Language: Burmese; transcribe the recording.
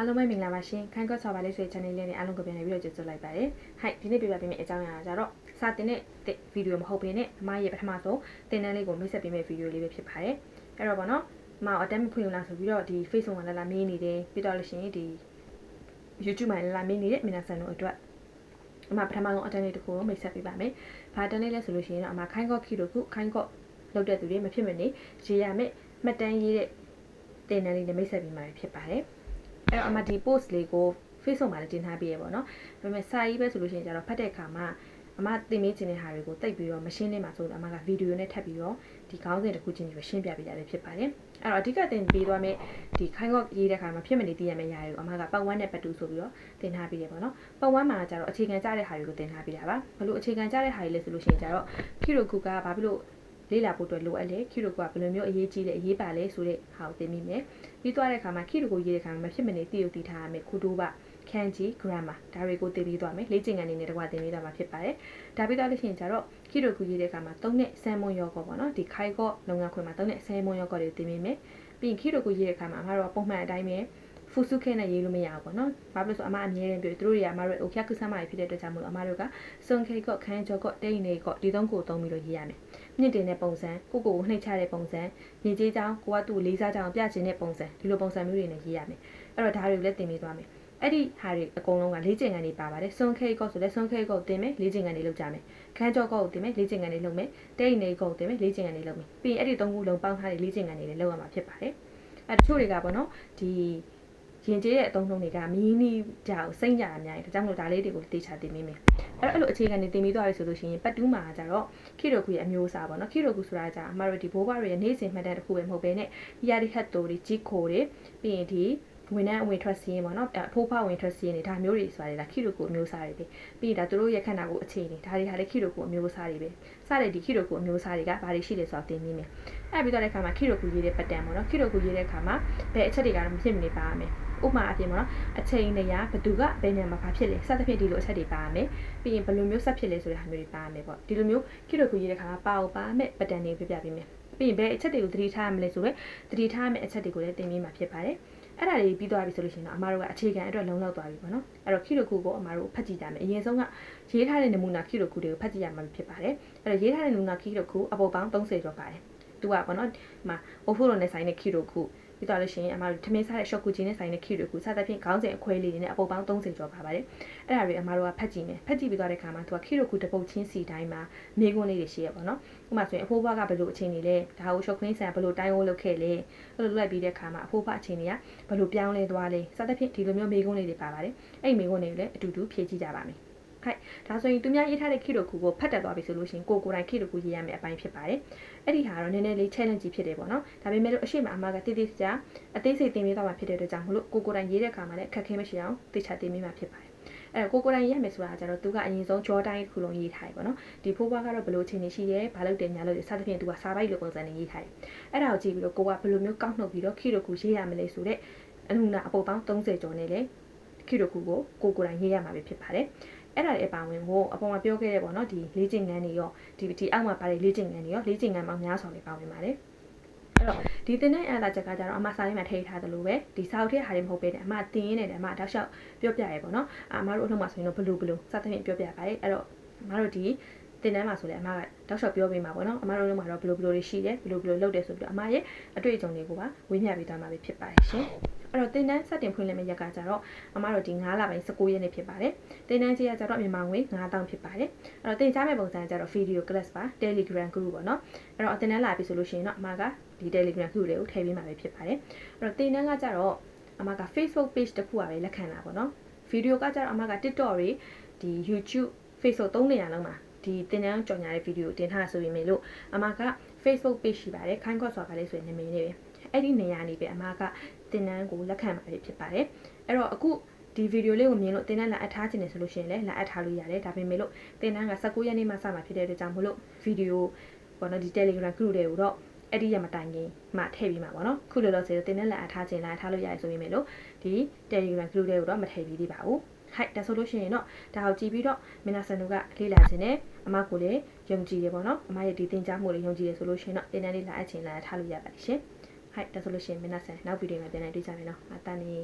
အားလုံးပဲမင်္ဂလာပါရှင်ခိုင်ကော့ဆော်ပါလေးဆိုတဲ့ channel လေးနဲ့အားလုံးကိုပြန်လည်ပြီးတော့ကြိုဆိုလိုက်ပါတယ်ဟိုက်ဒီနေ့ပြပြပေးမယ့်အကြောင်းအရာကြတော့စာတင်တဲ့ဗီဒီယိုမဟုတ်ဘဲနဲ့အမရဲ့ပထမဆုံးတင်တန်းလေးကိုမိတ်ဆက်ပေးမယ့်ဗီဒီယိုလေးပဲဖြစ်ပါတယ်အဲ့တော့ဗောနော်အမအတက်မခွင့်လို့လားဆိုပြီးတော့ဒီ Facebook မှာလာလာမေးနေတယ်ပြီးတော့လို့ရှိရင်ဒီ YouTube မှာလာလာမေးနေတဲ့ mina san တို့အတွက်အမပထမဆုံးအတန်းလေးတစ်ခုကိုမိတ်ဆက်ပေးပါမယ်ဘာအတန်းလေးလဲဆိုလို့ရှိရင်တော့အမခိုင်ကော့ခီတို့ခုခိုင်ကော့လောက်တဲ့သူတွေမဖြစ်မနေရေးရမယ်မှတ်တမ်းရေးတဲ့တင်တန်းလေးနဲ့မိတ်ဆက်ပေးမှာဖြစ်ပါတယ် အဲ့တော့အမဒီ post လေးကို Facebook မှာလည်းတင်ထားပေးရပေါ့နော်ဒါပေမဲ့စာရေးပဲဆိုလို့ရှိရင်ကျတော့ဖတ်တဲ့အခါမှာအမသင်ပေးခြင်းတဲ့ဟာတွေကိုတိတ်ပြီးတော့မရှင်းနေမှာဆိုတော့အမကဗီဒီယိုနဲ့ထပ်ပြီးတော့ဒီခေါင်းစဉ်တစ်ခုချင်းကိုရှင်းပြပေးတာပဲဖြစ်ပါတယ်အဲ့တော့အဓိကသင်ပေးသွားမယ့်ဒီခိုင်းကော့ရေးတဲ့ခါမှာဖြစ်မနေသိရမယ့်ຢာတွေကိုအမကပတ်ဝန်းနဲ့ပတ်တူဆိုပြီးတော့သင်ထားပေးရပေါ့နော်ပတ်ဝန်းမှာကျတော့အခြေခံကြတဲ့ဟာတွေကိုသင်ထားပေးတာပါဘလို့အခြေခံကြတဲ့ဟာတွေလဲဆိုလို့ရှိရင်ကျတော့ခီရိုကူကဘာဖြစ်လို့ လေ့လာဖို့အတွက်လိုအပ်လဲခီရိုကဘယ်လိုမျိုးအရေးကြီးလဲအရေးပါလဲဆိုတဲ့ဟာကိုသင်မိမယ်ပြီးသွားတဲ့အခါမှာခီရိုကိုရေးတဲ့အခါမှာမဖြစ်မနေသိရသိထားရမယ်ခုတိုးပါခန်းကြီး grammar ဒါတွေကိုသင်ပြီးသွားမယ်လေ့ကျင့်ခန်းအနေနဲ့တကွာသင်ပြီးသွားမှာဖြစ်ပါတယ်ဒါပြီးသွားလို့ရှိရင်ကျတော့ခီရိုကူရေးတဲ့အခါမှာသုံးတဲ့ဆမ်မွန်ယောဂောပေါ့နော်ဒီခိုင်ကော့လုပ်ငန်းခွင်မှာသုံးတဲ့ဆမ်မွန်ယောဂောတွေသင်မိမယ်ပြီးရင်ခီရိုကူရေးတဲ့အခါမှာအမတို့ကပုံမှန်အတိုင်းပဲဖူစုခဲနဲ့ရေးလို့မရဘူးပေါ့နော်။ဘာဖြစ်လို့ဆိုအမအမြဲတမ်းပြောသူတို့တွေကအမတို့အိုဖြတ်ကုဆမ်းမတွေဖြစ်တဲ့အတွက်ကြောင့်မို့လို့အမတို့ကစွန်ခဲကော့ခန်းကြောကော့တိတ်နေကော့ဒီသုံးကိုသုံးပြီးတော့ရေးရမယ်။ မြင့်တင်တဲ့ပုံစံကိုကိုကိုနှိပ်ချတဲ့ပုံစံညီကြီးချောင်းကိုကသူ့လေးစားချောင်းပြချင်တဲ့ပုံစံဒီလိုပုံစံမျိုးတွေနဲ့ရေးရမယ်။အဲ့တော့ဒါတွေကိုလည်းသင်ပေးသွားမယ်။အဲ့ဒီဟာတွေအကုန်လုံးကလေ့ကျင့်ခန်းတွေပါပါတယ်စွန်ခဲကော့ဆိုလဲစွန်ခဲကော့တင်မယ်လေ့ကျင့်ခန်းတွေလုပ်ကြမယ်ခန်းကြောကော့ကိုတင်မယ်လေ့ကျင့်ခန်းတွေလုပ်မယ်တိတ်နေကော့တင်မယ်လေ့ကျင့်ခန်းတွေလုပ်မယ်ပြီးရင်အဲ့ဒီသုံးခုလုံးပေါင်းထားတဲ့လေ့ကျင့်ခန်းတွေလည်းလုပ်ရမှာဖြစ်ပါတယ်အဲတချို့တွေကပေါ့နော်ဒီ ရင်ကျေးတဲ့အသုံးနှုန်းတွေကမီးနီးကြအောင်စိမ့်ကြတာအများကြီးဒါကြောင့်မလို့ဒါလေးတွေကိုတေချာတင်မိမယ်အဲ့တော့အဲ့လိုအခြေခံတွေတင်ပြီးသွားပြီဆိုလို့ရှိရင်ပတ်တူးမှာကြတော့ခီရိုကူရဲ့အမျိုးအစားပေါ့နော်ခီရိုကူဆိုတာကြအမတို့ဒီဘိုးဘွားတွေရဲ့နေ့စဉ်မှတ်တမ်းတစ်ခုပဲမဟုတ်ဘဲနဲ့ဒီယာဒီဟတ်တိုတွေကြီးခိုတွေပြီးရင်ဒီ ဝင်နှံအဝင်ထွက်စီးရင်ပေါ့နော်အဖိုးဖွားဝင်ထွက်စီးရင်ဒါမျိုးတွေဆိုတာလေဒါခီရိုကိုအမျိုးအစားတွေပဲပြီးရင်ဒါသူတို့ရဲ့ခန္ဓာကိုယ်အခြေအနေဒါတွေဟာလေခီရိုကိုအမျိုးအစားတွေပဲစတဲ့ဒီခီရိုကိုအမျိုးအစားတွေကဘာတွေရှိလဲဆိုတာသင်မိမယ်အဲ့ပြီးတော့တဲ့အခါမှာခီရိုကိုရေးတဲ့ပတ်တန်ပေါ့နော်ခီရိုကိုရေးတဲ့အခါမှာဘယ်အချက်တွေကတော့မဖြစ်မနေပါရမယ်ဥပမာအပြင်ပေါ့နော်အချိန်နေရဘသူကဘယ်ညမှာဘာဖြစ်လဲစသဖြင့်ဒီလိုအချက်တွေပါရမယ်ပြီးရင်ဘယ်လိုမျိုးဆက်ဖြစ်လဲဆိုတဲ့ဟာမျိုးတွေပါရမယ်ပေါ့ဒီလိုမျိုးခီရိုကိုရေးတဲ့အခါမှာပါအောင်ပါမယ်ပတ်တန်တွေပြပြပေးမယ်ပြီးရင်ဘယ်အချက်တွေကိုသတိထားရမလဲဆိုတော့သတိထားရမယ့်အချက်တွေကိုလည်းသင်ပေးမှာဖြစ်ပါတယ် အဲ့ဒါတွေပြီးသွားပြီဆိုလို့ရှိရင်တော့အမားတို့ကအခြေခံအတွက်လုံလောက်သွားပြီပေါ့နော်အဲ့တော့ခီရိုကူကိုအမားတို့ဖတ်ကြည့်ကြမယ်အရင်ဆုံးကရေးထားတဲ့နမူနာခီရိုကူတွေကိုဖတ်ကြည့်ရမှာဖြစ်ပါတယ်အဲ့တော့ရေးထားတဲ့နမူနာခီရိုကူအပေါ်ပေါင်း30ကျော်ပါတယ်သူကပေါ့နော်ဒီမှာအိုဖိုလိုနဲ့ဆိုင်တဲ့ခီရိုကူ ပြီးတော့လို့ရှိရင်အမတို့ထမင်းစားတဲ့ short ကူချင်းနဲ့ဆိုင်တဲ့ key တွေကိုစသဖြင့်ခေါင်းစဉ်အခွဲလေးတွေနဲ့အပုပ်ပေါင်း30ကျော်ပါပါတယ်အဲ့ဒါတွေအမတို့ကဖတ်ကြည့်မယ်ဖတ်ကြည့်ပြီးသွားတဲ့အခါမှာသူက key တို့ကူတပုတ်ချင်းစီတိုင်းမှာမိကွန်းလေးတွေရှိရပါတော့ဥပမာဆိုရင်အဖိုးဘွားကဘယ်လိုအခြေအနေလဲဒါကို short ခင်းဆန်ဘယ်လိုတိုင်းဝိုးလုပ်ခဲ့လဲအဲ့လိုလိုက်ပြီးတဲ့အခါမှာအဖိုးဘွားအခြေအနေကဘယ်လိုပြောင်းလဲသွားလဲစသဖြင့်ဒီလိုမျိုးမိကွန်းလေးတွေပါပါတယ်အဲ့မိကွန်းတွေကိုလည်းအတူတူဖြည့်ကြည့်ကြပါမယ်ခိုက်ဒါဆိုရင်သူများရေးထားတဲ့ခိတို့ကူကိုဖတ်တက်သွားပြီဆိုလို့ရှိရင်ကိုကိုယ်တိုင်ခိတို့ကူရေးရမယ့်အပိုင်းဖြစ်ပါတယ် အဲ့ဒီဟာတော့နည်းနည်းလေး challenge ဖြစ်တယ်ပေါ့နော်ဒါပေမဲ့လို့အရှိမအမကတိတိကျကျအသေးစိတ်သင်ပေးသွားမှာဖြစ်တဲ့အတွက်ကြောင့်မလို့ကိုကိုယ်တိုင်ရေးတဲ့အခါမှာလည်းအခက်ခဲမရှိအောင်သိချသင်ပေးမှာဖြစ်ပါတယ်အဲကိုကိုယ်တိုင်ရေးရမယ်ဆိုတာကျတော့သူကအရင်ဆုံး jaw တိုင်းတစ်ခုလုံးရေးထားတယ်ပေါ့နော်ဒီဖိုးဘွားကတော့ဘယ်လိုချိန်နေရှိရဲဘာလို့တယ်ညာလို့စသဖြင့်သူကစာပိုက်လိုပုံစံနဲ့ရေးထားတယ်အဲ့ဒါကိုကြည့်ပြီးတော့ကိုကဘယ်လိုမျိုးကောက်နှုတ်ပြီးတော့ခိတို့ကူရေးရမလဲဆိုတဲ့အနုနာအပုပ်ပေါင်း30ကျော်နဲ့လေခိတို့ကူကိုကိုကိုယ်တိုင်ရေးရမှာပဲဖြစ်ပါတယ် အဲ့ဒါတွေအပါဝင်ကိုအပေါ်မှာပြောခဲ့တဲ့ပေါ့နော်ဒီလေးကျင်ငန်းတွေရောဒီဒီအောက်မှာပါတဲ့လေးကျင်ငန်းတွေရောလေးကျင်ငန်းပေါင်းများစွာတွေပါဝင်ပါတယ်အဲ့တော့ဒီတင်တဲ့အန်လာချက်ကကြတော့အမစာရင်းမှာထည့်ထားတယ်လို့ပဲဒီစာအုပ်ထဲဟာတွေမဟုတ်ပဲနဲ့အမတင်ရင်းနဲ့အမတောက်လျှောက်ပြောပြရဲပေါ့နော်အမတို့အထုံးမှာဆိုရင်တော့ဘလူးဘလူးစသဖြင့်ပြောပြပါတယ်အဲ့တော့အမတို့ဒီတင်တန်းမှာဆိုလေအမကတောက်လျှောက်ပြောပေးမှာပေါ့နော်အမတို့လုံးမှာတော့ဘလူးဘလူးတွေရှိတယ်ဘလူးဘလူးလုပ်တယ်ဆိုပြီးတော့အမရဲ့အတွေ့အကြုံတွေကိုပါဝေမျှပေးသွားမှာဖြစ်ပါတယ်ရှင် အဲ့တော့တင်တန်းစတင်ဖွင့်လှစ်မယ့်ရက်ကကြတော့အမတို့ဒီ9လပိုင်း19ရက်နေ့ဖြစ်ပါတယ်တင်တန်းကြီးကကြတော့မြန်မာငွေ9000ဖြစ်ပါတယ်အဲ့တော့တင်ကြားမယ့်ပုံစံကကြတော့ video class ပါ Telegram group ပေါ့နော်အဲ့တော့တင်တန်းလာပြီဆိုလို့ရှိရင်တော့အမကဒီ Telegram group တွေကိုထည့်ပေးမှာပဲဖြစ်ပါတယ်အဲ့တော့တင်တန်းကကြတော့အမက Facebook page တစ်ခုပါပဲလက်ခံတာပေါ့နော်ဗီဒီယိုကကြတော့အမက TikTok တွေဒီ YouTube Facebook သုံးနေရလုံးမှာဒီတင်တန်းကြော်ညာတဲ့ဗီဒီယိုတင်ထားဆိုပေမဲ့လို့အမက Facebook page ရှိပါတယ်ခိုင်းကော့ဆိုတာပါလေဆိုရင်နာမည်လေးပဲအဲ့ဒီနေရာနေပဲအမကတင်တန်းကိုလက်ခံပါတယ်ဖြစ်ပါတယ်အဲ့တော့အခုဒီဗီဒီယိုလေးကိုမြင်လို့တင်တန်းလာအပ်ထားခြင်းနေဆိုလို့ရှိရင်လည်းလာအပ်ထားလို့ရတယ်ဒါပေမဲ့လို့တင်တန်းက19ရက်နေ့မှစမှာဖြစ်တဲ့အတွက်ကြောင့်မလို့ဗီဒီယိုပေါ့နော်ဒီ Telegram group တွေကိုတော့အဲ့ဒီရမတိုင်ခင်မှထည့်ပြီးမှာပေါ့နော်ခုလောလောဆယ်တင်နဲ့လာအပ်ထားခြင်းလာထားလို့ရတယ်ဆိုပေမဲ့လို့ဒီ Telegram group တွေကိုတော့မထည့်ပြီးသေးပါဘူး ဟိုက်ဒါဆိုလို့ရှိရင်တော့ဒါကိုကြည့်ပြီးတော့မနာဆန်တို့ကလေ့လာခြင်းနဲ့အမကိုလည်းယုံကြည်ရပေါ့နော်အမရဲ့ဒီသင်ကြားမှုတွေယုံကြည်ရဆိုလို့ရှိရင်တော့တင်တန်းလေးလာအပ်ခြင်းလာထားလို့ရပါတယ်ရှင်ဟိုက်ဒါဆိုလို့ရှိရင်မနာဆန်နောက်ဗီဒီယိုမှာပြန်လည်တွေ့ကြမယ်နော်အတန်းနေ